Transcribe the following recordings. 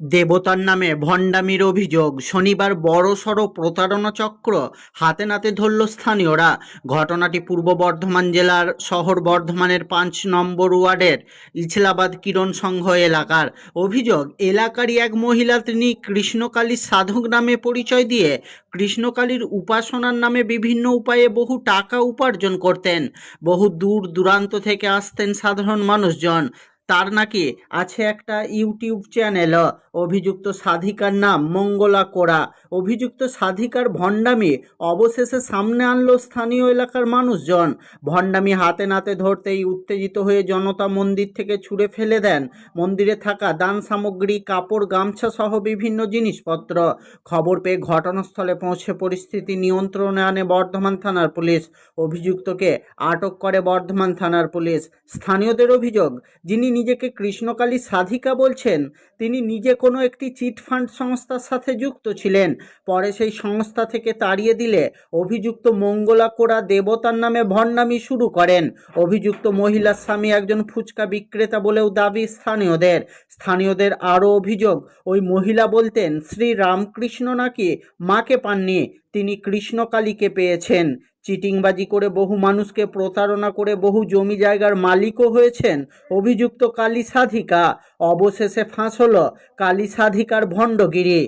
দেবতার নামে ভণ্ডামির অভিযোগ, শনিবার বড়সড় প্রতারণা চক্র হাতে নাতে ধরল স্থানীয়রা। ঘটনাটি পূর্ব বর্ধমান জেলার শহর বর্ধমানের পাঁচ নম্বর ওয়ার্ডের ইছলাবাদ কিরণ সংঘ এলাকার। অভিযোগ, এলাকারই এক মহিলা তিনি কৃষ্ণকালীর সাধক নামে পরিচয় দিয়ে কৃষ্ণকালীর উপাসনার নামে বিভিন্ন উপায়ে বহু টাকা উপার্জন করতেন। বহু দূর দূরান্ত থেকে আসতেন সাধারণ মানুষজন। তার নাকি আছে একটা ইউটিউব চ্যানেল অভিযুক্ত সাধিকার নাম মঙ্গলা কোড়া। অভিযুক্ত সাধিকার ভণ্ডামি অবশেষে সামনে আনলো স্থানীয় এলাকার মানুষজন। ভণ্ডামি হাতে নাতে ধরতেই উত্তেজিত হয়ে জনতা মন্দির থেকে ছুঁড়ে ফেলে দেন। মন্দিরে থাকা দান সামগ্রী, কাপড় গামছা সহ বিভিন্ন জিনিসপত্র। খবর পেয়ে ঘটনাস্থলে পৌঁছে পরিস্থিতি নিয়ন্ত্রণে আনে বর্ধমান থানার পুলিশ। অভিযুক্তকে আটক করে বর্ধমান থানার পুলিশ। স্থানীয়দের অভিযোগ, যিনি নিজেকে কৃষ্ণকালী সাধিকা বলছেন, তিনি নিজে কোনো একটি চিটফান্ড সংস্থার সাথে যুক্ত ছিলেন। পরে সেই সংস্থা থেকে তাড়িয়ে দিলে অভিযুক্ত মঙ্গলা কোড়া দেবতার নামে ভণ্ডামি শুরু করেন। অভিযুক্ত মহিলার স্বামী একজন ফুচকা বিক্রেতা বলেও দাবি স্থানীয়দের। স্থানীয়দের আরও অভিযোগ, ওই মহিলা বলতেন, শ্রী রামকৃষ্ণ নাকি মাকে পাননি, তিনি কৃষ্ণকালীকে পেয়েছেন। চিটিংবাজি করে বহু মানুষকে প্রতারণা করে বহু জমি জায়গার মালিকও হয়েছেন। অভিযুক্ত কালী সাধিকা অবশেষে ফাঁস হলো কালী সাধিকার ভণ্ডগিরি।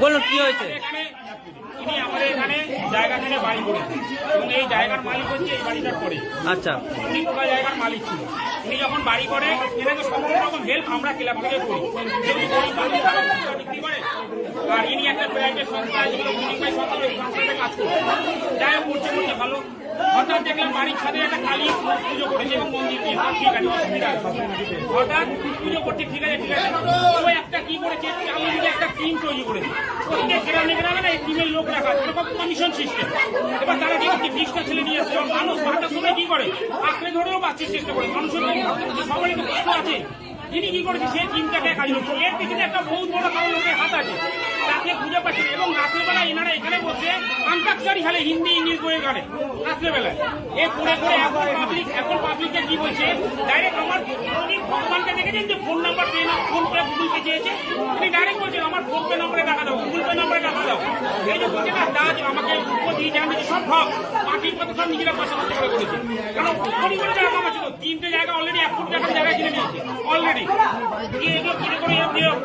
বলুন কি হয়েছে? ইনি আমাদের এখানে জায়গা থেকে বাড়ি এবং এই জায়গার মালিক হচ্ছে এই আচ্ছা। উনি গোটা জায়গার মালিক ছিল। উনি যখন বাড়ি করে এনাকে সমস্ত রকম হেল্প আমরা ক্লাব থেকে করি। যেমনি গরিব মানুষ বিক্রি করে আর ইনি একটা প্রাইভেট সংস্থা যেগুলো মুনিফাই সংস্থা ওই সংস্থাতে কাজ করে। যাই হোক করছে করছে ভালো। হঠাৎ দেখলাম বাড়ির ছাদে একটা কালী পুজো করেছে এবং মন্দির দিয়ে। ঠিক আছে, অসুবিধা হঠাৎ পুজো করছে, ঠিক আছে ঠিক আছে। ও একটা কি করেছে, আমি যদি একটা টিম তৈরি করেছে। প্রত্যেক গ্রামে গ্রামে না এই টিমের লোক রাখা এরকম কমিশন সিস্টেম এবার তারা কি করছে বিশটা ছেলে নিয়ে এসছে এবং মানুষ ভাটার সময় কি করে? আঁকড়ে ধরেও বাঁচতে চেষ্টা করে। মানুষের সবারই তো কষ্ট আছে। তিনি কি করেছে, সেই টিমটাকে কাজ করছে এর পিছনে একটা বহুত বড় কারণ হাত আছে। তাকে খুঁজে পাচ্ছেন এবং রাত্রেবেলায় এনারা এখানে বসে আন্তাক্ষরি খেলে, হিন্দি, ইংলিশ বইয়ে গানে। রাত্রেবেলায়। এ করে করে এখন পাবলিক এখন পাবলিককে কি বলছে ডাইরেক্ট আমার উনি দেখেছেন যে ফোন নাম্বার পেয়ে না ফোন করে গুগল পে চেয়েছে তিনি ডাইরেক্ট বলছেন আমার ফোন পে নম্বরে টাকা দাও, গুগল পে নম্বরে টাকা দাও। এই যে বলছে না দাজ আমাকে দিয়ে যান সব ঠক পার্টির কথা সব নিজেরা পয়সা খরচ করে করেছে। কারণ কোটি টাকা কামাচ্ছে তো তিনটে জায়গা অলরেডি এক কোটি টাকার জায়গা কিনে নিয়েছে অলরেডি এগুলো কিনে করে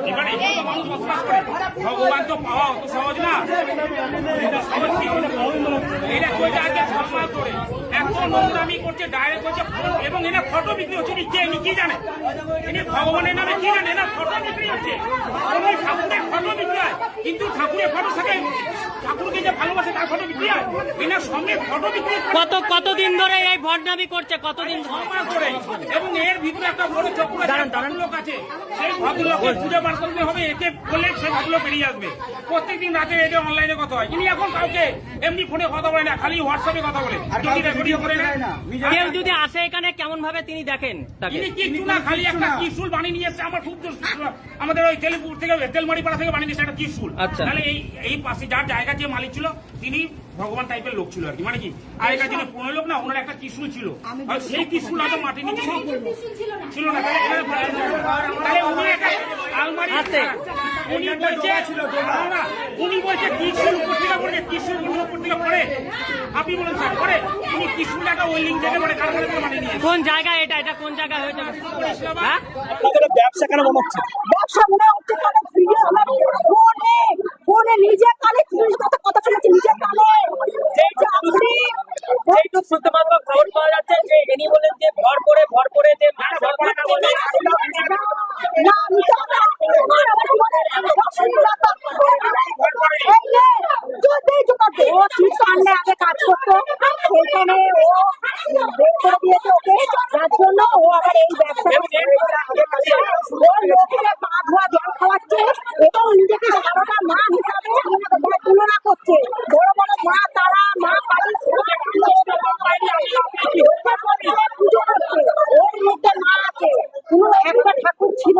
এবারে মানুষ বসবাস করে? ভগবান তো পাওয়া অত সহজ না। এটা সহজ কি? এটা চলছে আজকে ছ মাস ধরে নোংরামি করছে ডাইরেক্ট করছে এবং এরা ফটো বিক্রি হচ্ছে ইনি কে কি জানে? ইনি ভগবানের নামে কি জানে? না ফটো বিক্রি হচ্ছে। ঠাকুরের ফটো বিক্রি হয় কিন্তু ঠাকুরের ফটো থাকে ঠাকুরকে যে ভালোবাসে তার ফটো বিক্রি হয়। এনার সঙ্গে ফটো বিক্রি কত কতদিন ধরে এই ভণ্ডামি করছে কতদিন ধরে? এবং এর ভিতরে একটা বড় চক্র আছে ভদ্রলোক আছে সেই ভদ্রলোকের পুজো বার করতে হবে একে বললে সে ভদ্রলোক বেরিয়ে আসবে। প্রত্যেকদিন রাতে এটা অনলাইনে কথা হয়। ইনি এখন কাউকে এমনি ফোনে কথা বলে না খালি হোয়াটসঅ্যাপে কথা বলে। ভিডিও করে কেউ যদি আসে এখানে কেমন ভাবে তিনি দেখেন তাকে? কিচ্ছু না খালি একটা কিশুল বানিয়ে নিয়ে এসছে? আমার খুব আমাদের ওই তেলপুর থেকে তেলমারি পাড়া থেকে বানিয়ে নিয়ে একটা কিশুল আচ্ছা। তাহলে এই এই পাশে যার জায়গা যে মালিক ছিল তিনি ভগবান টাইপের লোক ছিল আর কি। মানে কি? আগেকার দিনে পুরনো লোক না ওনার একটা কিশুল ছিল। আর সেই কিশুল হয়তো মাটি নিচে ছিল? না? তাহলে উনি একটা আলমারি আছে। উনি বলছে উনি বলছে ত্রিশুল উপর থেকে পড়ে ত্রিশুল উপর আপনি বলুন স্যার পড়ে উনি ত্রিশুল একটা ওই লিঙ্ক থেকে পড়ে কারখানা থেকে বানিয়ে নিয়ে কোন জায়গা এটা এটা কোন জায়গা হয়েছে হ্যাঁ ব্যবসা মনে হচ্ছে কানে ভিডিও আমার ফোনে ফোনে নিজে কানে তিরিশ কথা কথা শুনেছি নিজে কানে এই যে আপনি এইটুক শুনতে পারব খবর পাওয়া যাচ্ছে যে ইনি বলেন যে ভর করে ভর করে যে না আমি তো আমার আমার আমার মনে এই নে যদি জোগাতে ও ঠিক সামনে আগে কাজ করতো সেখানে ও বের করে দিয়েছে ওকে যার জন্য ও আবার এই ব্যবসা এবং নিজেকে মা হিসাবে তুলনা করছে বড় বড় মা তারা মা মা আছে একটা ঠাকুর ছিল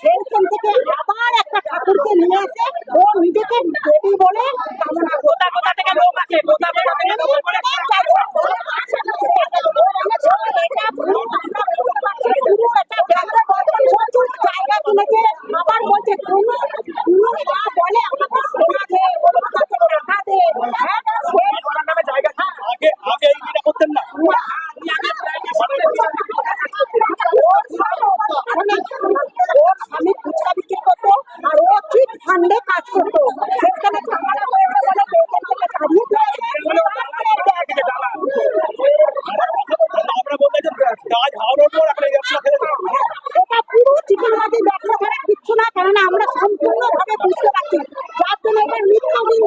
সেইখান থেকে আবার একটা ঠাকুরকে নিয়ে এসে ও নিজেকে দেবী বলে কামনা কোথা কোথা থেকে লোক আছে কোথা আমি ফুচকা বিক্রি কাজ করতো সেখানে ব্যবসা করে কিচ্ছু না কারণ আমরা সম্পূর্ণভাবে বুঝতে পারছি। যার জন্য এটা নিত্যদিন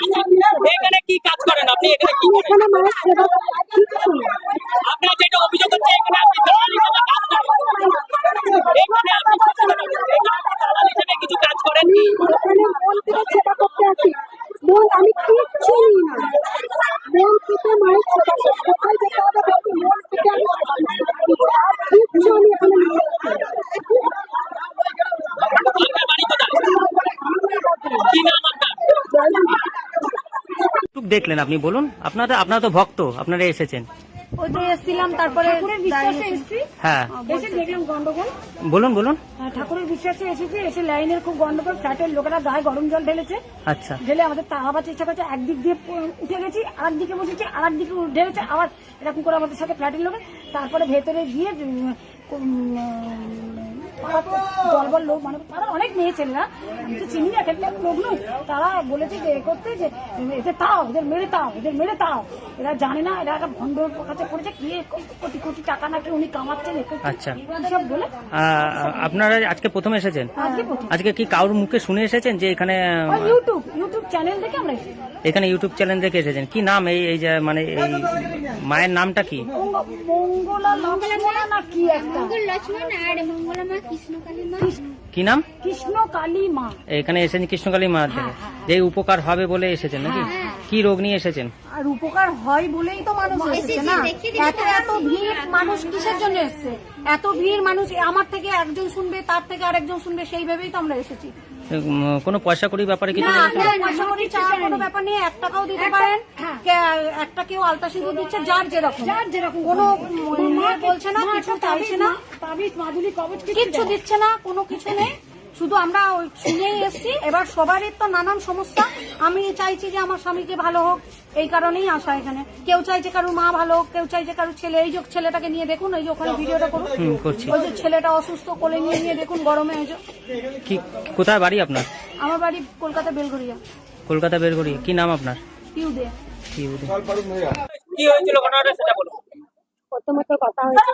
এখানে কি কাজ করেন আপনি এখানে কি করেন। আপনার যেটা অভিযোগ হচ্ছে এখানে আপনি দালাল হিসেবে কাজ করেন এখানে আপনি এখানে আপনি দালাল হিসেবে কিছু কাজ করেন আমি এখানে মন থেকে সেবা করতে আসি মন আমি কিচ্ছু নিই না মন থেকে মায়ের সেবা করি। কোথায় যেতে হবে বলবি মন থেকে আমি সেবা করি। আর কিচ্ছু আমি এখানে নিয়ে যাচ্ছি আপনার বাড়ি কোথায় কি নাম আপনার টুক দেখলেন আপনি বলুন। আপনারা আপনারা তো ভক্ত আপনারা এসেছেন। ওই তো এসেছিলাম তারপরে হ্যাঁ। এসে দেখলাম গন্ডগোল। বলুন বলুন। ঠাকুরের বিশ্বাসে এসেছি এসে লাইনের খুব গন্ডগোল ফ্ল্যাটের লোকেরা গায়ে গরম জল ঢেলেছে। আচ্ছা। ঢেলে আমাদের চেষ্টা করছে একদিক দিয়ে উঠে গেছি আর দিকে বসেছি আর দিকে ঢেলেছে আবার এরকম করে আমাদের সাথে ফ্ল্যাটের লোকে তারপরে ভেতরে গিয়ে দলবল লোক মানে পাড়ার অনেক মেয়ে ছেলেরা। আমি তো চিনি এক একটা লোক নয়। তারা বলেছে যে এ করতে যে এদের তাও এদের মেরে তাও এদের মেরে তাও এরা জানে না এরা একটা ভণ্ডর কাছে পড়েছে কি কোটি কোটি টাকা নাকি উনি কামাচ্ছেন আচ্ছা। সব বলে। আপনারা আজকে প্রথম এসেছেন? আজকে কি কারোর মুখে শুনে এসেছেন যে এখানে ইউটিউব ইউটিউব চ্যানেল দেখে আমরা এসেছি। এখানে ইউটিউব চ্যানেল দেখে এসেছেন। কি নাম এই এই যে মানে এই মায়ের নামটা কি? কি একটা? মঙ্গল লক্ষ্মণ আর মঙ্গলা মা কৃষ্ণকালী মা। নাম? এখানে এসেছেন কৃষ্ণকালী মা যে উপকার হবে বলে এসেছেন নাকি? কি রোগ নিয়ে এসেছেন? আর উপকার হয় বলেই তো মানুষ এসেছে না? এত এত ভিড় মানুষ কিসের জন্য এসছে? এত ভিড় মানুষ আমার থেকে একজন শুনবে তার থেকে আরেকজন শুনবে সেই ভেবেই তো আমরা এসেছি। কোনো পয়সা করি ব্যাপারে কিছু না বলেছেন? পয়সা করি চাওয়ার কোনো ব্যাপার নেই এক টাকাও দিতে পারেন। একটা কেউ আলতা সিঁদুর দিচ্ছে যার যেরকম। যার যেরকম কোনো মা বলছে না কিছু চাইছে না। তাবিজ মাদুলি কবচ কিচ্ছু দিচ্ছে না কোনো কিছু নেই। শুধু আমরা ওই শুনেই এসছি। এবার সবারই তো নানান সমস্যা। আমি চাইছি যে আমার স্বামীকে ভালো হোক এই কারণেই আসা এখানে। কেউ চাইছে কারোর মা ভালো হোক কেউ চাইছে কারোর ছেলে। এই যে ছেলেটাকে নিয়ে দেখুন এই যে ওখানে ভিডিওটা করুন। ওই যে ছেলেটা অসুস্থ কোলে নিয়ে নিয়ে দেখুন গরমে এই যে। কি কোথায় বাড়ি আপনার? আমার বাড়ি কলকাতা বেলঘরিয়া। কলকাতা করি কি নাম আপনার? পিউ দে কি হয়েছিল ঘটনাটা সেটা বলুন। প্রথমত কথা হয়েছে।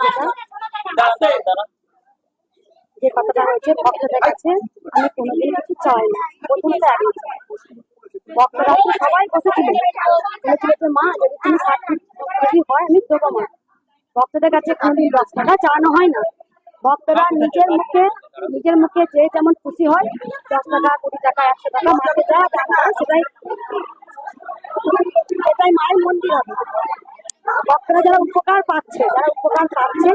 যে কথাটা হয়েছে, ভক্তদের কাছে আমি কোনোদিন কিছু চাই না। প্রথমত আগে ভক্তরা তো সবাই বসেছিলেন। বলেছিল যে মা, যদি তুমি যদি হয়, আমি দেবো মা। ভক্তদের কাছে কোনোদিন দশ টাকা চাওয়ানো হয় না। ভক্তরা নিজের মুখে নিজের মুখে যে যেমন খুশি হয়, দশ টাকা, কুড়ি টাকা, একশো টাকা মাকে যা করে সেটাই সেটাই মায়ের মন্দির হবে। ভক্তরা যারা উপকার পাচ্ছে, যারা উপকার পাচ্ছে,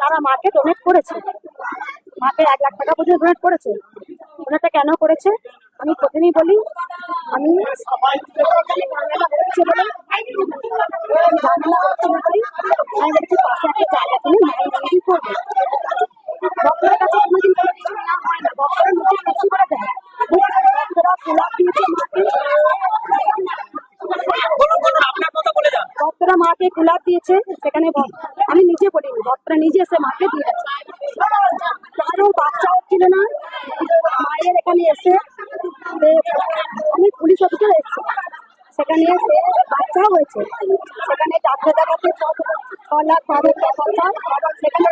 তারা মাকে ডোনেট করেছে। মাকে এক লাখ টাকা পর্যন্ত ডোনেট করেছে। ডোনেটটা কেন করেছে? আমি প্রথমেই বলি, আমি বাংলা বলছি বলে আমি বলি আমি বলেছি পাশে একটা জায়গা কিনে মায়ের মন্দির করব ভক্তদের কাছে কোনোদিন কোনো কিছু না হয় না ভক্তরা নিজে খুশি করে দেয় ভক্তরা গোলাপ দিয়েছে মাকে বলুন বলুন আপনার মতো বলে যান ভক্তরা মাকে গোলাপ দিয়েছে সেখানে ভক- আমি নিজে বলিনি ভক্তরা নিজে এসে মাকে দিয়েছে কারও বাচ্চা হচ্ছিল না এখানে এসে অনেক পুলিশ অফিসার এসেছে। সেখানে এসে বাচ্চা হয়েছে। সেখানে ডাক্তার দেখাতে ছ লাখ বারো সেখানে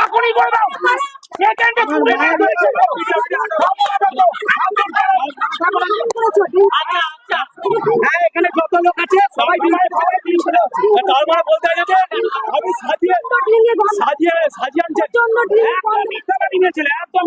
এখনই করে দাও সেকেন্ডে তুলে নিয়ে হ্যাঁ এখানে কত লোক আছে সবাই বিমানে বলতে গেছে আমি সাজিয়ে সাজিয়ে সাজিয়ে আনছে প্রচণ্ড টিম নিয়েছিল একদম